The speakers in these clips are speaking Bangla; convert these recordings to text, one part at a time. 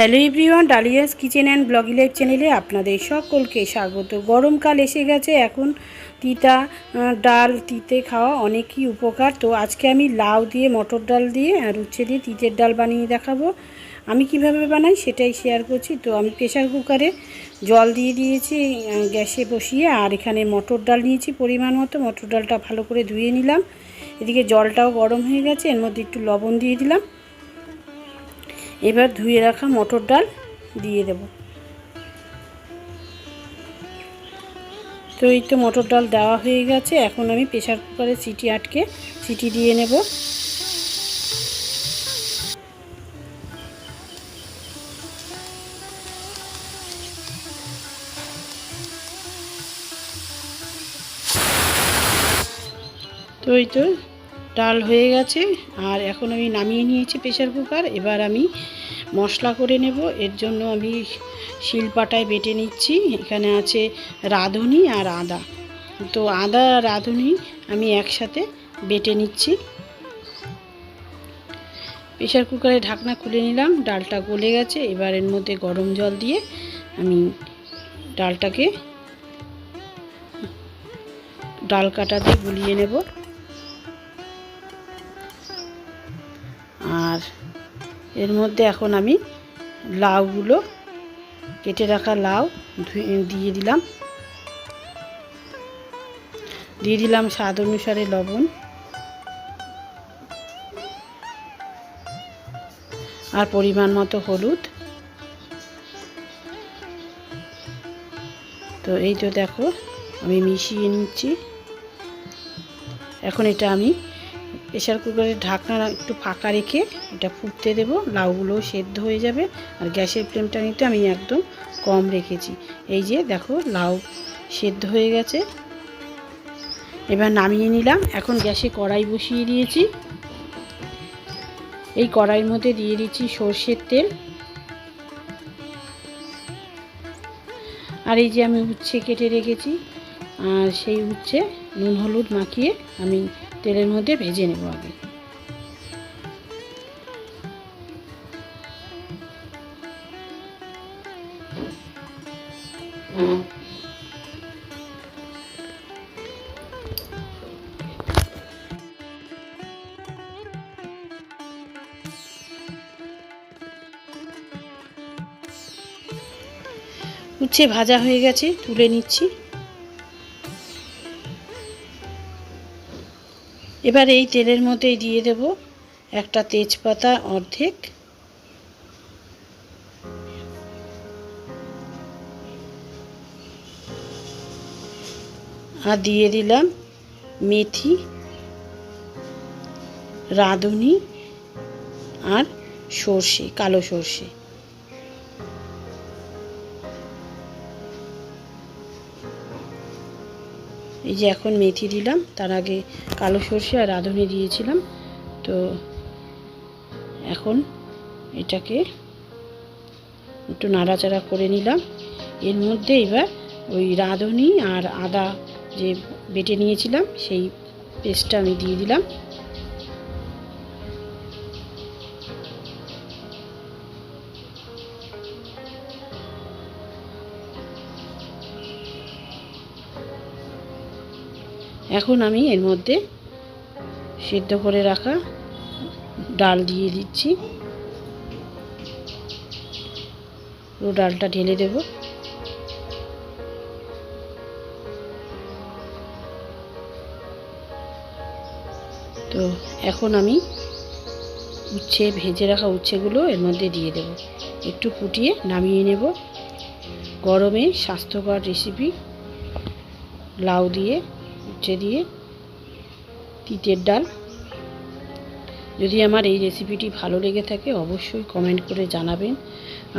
Hello everyone, Dalia's kitchen and ব্লগি চ্যানেলে আপনাদের সকলকে স্বাগত। গরমকাল এসে গেছে, এখন তিতা ডাল, তিতে খাওয়া অনেকই উপকার। তো আজকে আমি লাউ দিয়ে, মটর ডাল দিয়ে আর উচ্ছে দিয়ে তিতের ডাল বানিয়ে দেখাবো। আমি কীভাবে বানাই সেটাই শেয়ার করছি। তো আমি প্রেশার কুকারে জল দিয়ে দিয়েছি গ্যাসে বসিয়ে আর এখানে মটর ডাল নিয়েছি পরিমাণ মতো। মটর ডালটা ভালো করে ধুয়ে নিলাম। এদিকে জলটাও গরম হয়ে গেছে, এর মধ্যে একটু লবণ দিয়ে দিলাম। এবার ধুয়ে রাখা মটর ডাল দিয়ে দেব। তো এই তো মটর ডাল দেওয়া হয়ে গেছে। এখন আমি প্রেশার কুকারে সিটি আটকে সিটি দিয়ে নেব। তো এই তো ডাল হয়ে গেছে, আর এখন আমি নামিয়ে নিয়েছি প্রেশার কুকার। এবার আমি মশলা করে নেব। এর জন্য আমি শিলপাটায় বেটে নিচ্ছি। এখানে আছে রাঁধুনি আর আদা। তো আদা আর রাঁধুনি আমি একসাথে বেটে নিচ্ছি। প্রেশার কুকারে ঢাকনা খুলে নিলাম। ডালটা গলে গেছে। এবার এর মধ্যে গরম জল দিয়ে আমি ডালটাকে ডাল কাটাতে গুলিয়ে নেব। আর এর মধ্যে এখন আমি লাউগুলো কেটে রাখা লাউ দিয়ে দিলাম। দিয়ে দিলাম স্বাদ অনুসারে লবণ। আর পরিমাণ মতো হলুদ। তো এই তো দেখো, আমি মিশিয়ে নিচ্ছি। এখন এটা আমি প্রেশার কুকারের ঢাকনা একটু ফাঁকা রেখে এটা ফুটতে দেবো। লাউগুলোও সেদ্ধ হয়ে যাবে আর গ্যাসের ফ্লেমটা কিন্তু আমি একদম কম রেখেছি। এই যে দেখো লাউ সেদ্ধ হয়ে গেছে। এবার নামিয়ে নিলাম। এখন গ্যাসে কড়াই বসিয়ে দিয়েছি। এই কড়াইয়ের মধ্যে দিয়ে দিচ্ছি সর্ষের তেল। আর এই যে আমি উচ্ছে কেটে রেখেছি। আর সেই উচ্ছে নুন, হলুদ মাখিয়ে আমি তেলের মধ্যে ভেজে নেব আগে। উচ্ছে ভাজা হয়ে গেছে তুলে নিচ্ছি। এবার এই তেলের মধ্যেই দিয়ে দেব একটা তেজপাতা অর্ধেক। আর দিয়ে দিলাম মেথি, রাঁধুনি আর সর্ষে, কালো সর্ষে। এই যে এখন মেথি দিলাম, তার আগে কালো সর্ষে আর রাঁধুনি দিয়েছিলাম। তো এখন এটাকে একটু নাড়াচাড়া করে নিলাম। এর মধ্যে এবার ওই রাঁধুনি আর আদা যে বেটে নিয়েছিলাম, সেই পেস্টটা আমি দিয়ে দিলাম। এখন আমি এর মধ্যে সেদ্ধ করে রাখা ডাল দিয়ে দিচ্ছি। পুরো ডালটা ঢেলে দেব। তো এখন আমি উচ্ছে, ভেজে রাখা উচ্ছেগুলো এর মধ্যে দিয়ে দেব। একটু ফুটিয়ে নামিয়ে নেব। গরমে স্বাস্থ্যকর রেসিপি লাউ দিয়ে উচ্ছে দিয়ে তিতের ডাল। যদি আমার এই রেসিপিটি ভালো লেগে থাকে, অবশ্যই কমেন্ট করে জানাবেন।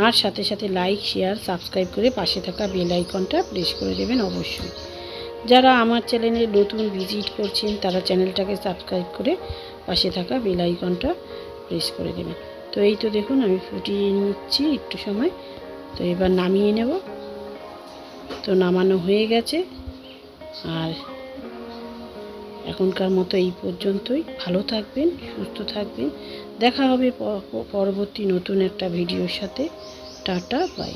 আর সাথে সাথে লাইক শেয়ার সাবস্ক্রাইব করে পাশে থাকা বেল আইকনটা প্রেস করে দেবেন অবশ্যই। যারা আমার চ্যানেলে নতুন ভিজিট করছেন, তারা চ্যানেলটাকে সাবস্ক্রাইব করে পাশে থাকা বেল আইকনটা প্রেস করে দেবেন। তো এই তো দেখুন, আমি ফুটিয়ে নিচ্ছি একটু সময়। তো এবার নামিয়ে নেব। তো নামানো হয়ে গেছে। আর এখনকার মতো এই পর্যন্তই। ভালো থাকবেন, সুস্থ থাকবেন। দেখা হবে পরবর্তী নতুন একটা ভিডিওর সাথে। Tata bye